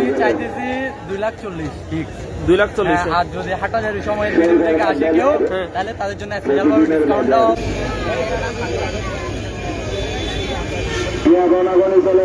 আমি চাইতেছি দুই লাখ চল্লিশ ঠিক দুই লাখ চল্লিশ আর যদি হাটাজারি সময়ের ভেতর থেকে আসে কেউ হ্যাঁ। তাহলে তাদের জন্য স্পেশাল ভাবে ডিসকাউন্ট। ইয়া চলে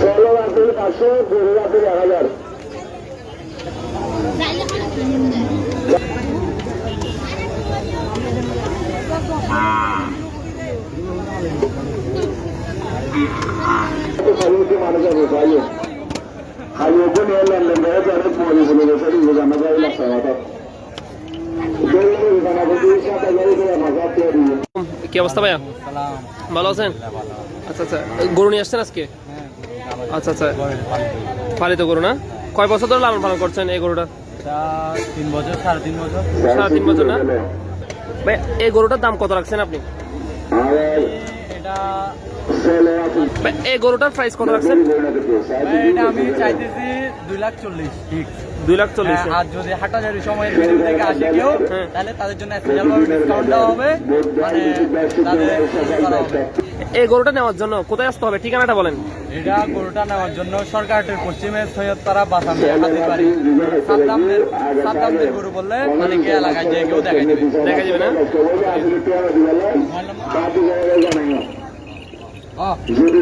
ষোলো আব্দুল পাঁচশো পাঁচশো দুই আব্দুল হাজার মানুষ আছে তো নিয়ে লেনদেন করে তাহলে পরে বলে জানা যায় লাগছে কি অবস্থা ভাইয়া? ভালো আছেন? আচ্ছা আচ্ছা। গরু নিয়ে আসছেন আজকে? আচ্ছা আচ্ছা। পালিত গরু না? কয় বছর ধরে লালন পালন করছেন এই গরুটা? তিন বছর, সাড়ে তিন বছর। সাড়ে তিন বছর না? ভাই এই গরুটার দাম কত রাখছেন আপনি? এই গরুটার প্রাইস কত রাখছেন? এটা আমি চাইতেছি দুই লাখ চল্লিশ। ঠিক দুই লাখ চল্লিশ হ্যাঁ, আর যদি হাটাজারি সময়ের ভিতর থেকে আসে কেউ হ্যাঁ। তাহলে তাদের জন্য স্পেশাল ডিসকাউন্ট দেওয়া হবে মানে তাদের। এই গরুটা নেওয়ার জন্য কোথায় আসতে হবে? ঠিকানাটা বলেন। এটা গরুটা নেওয়ার জন্য সরকারের পশ্চিমে সৈয়দপাড়া বাসামে হাতিবাড়ি। সাদ্দামদের সাদ্দামদের গরু বললে মানে কে এলাকায় যে কেউ দেখাই দেবে দেখা যাবে না? যদি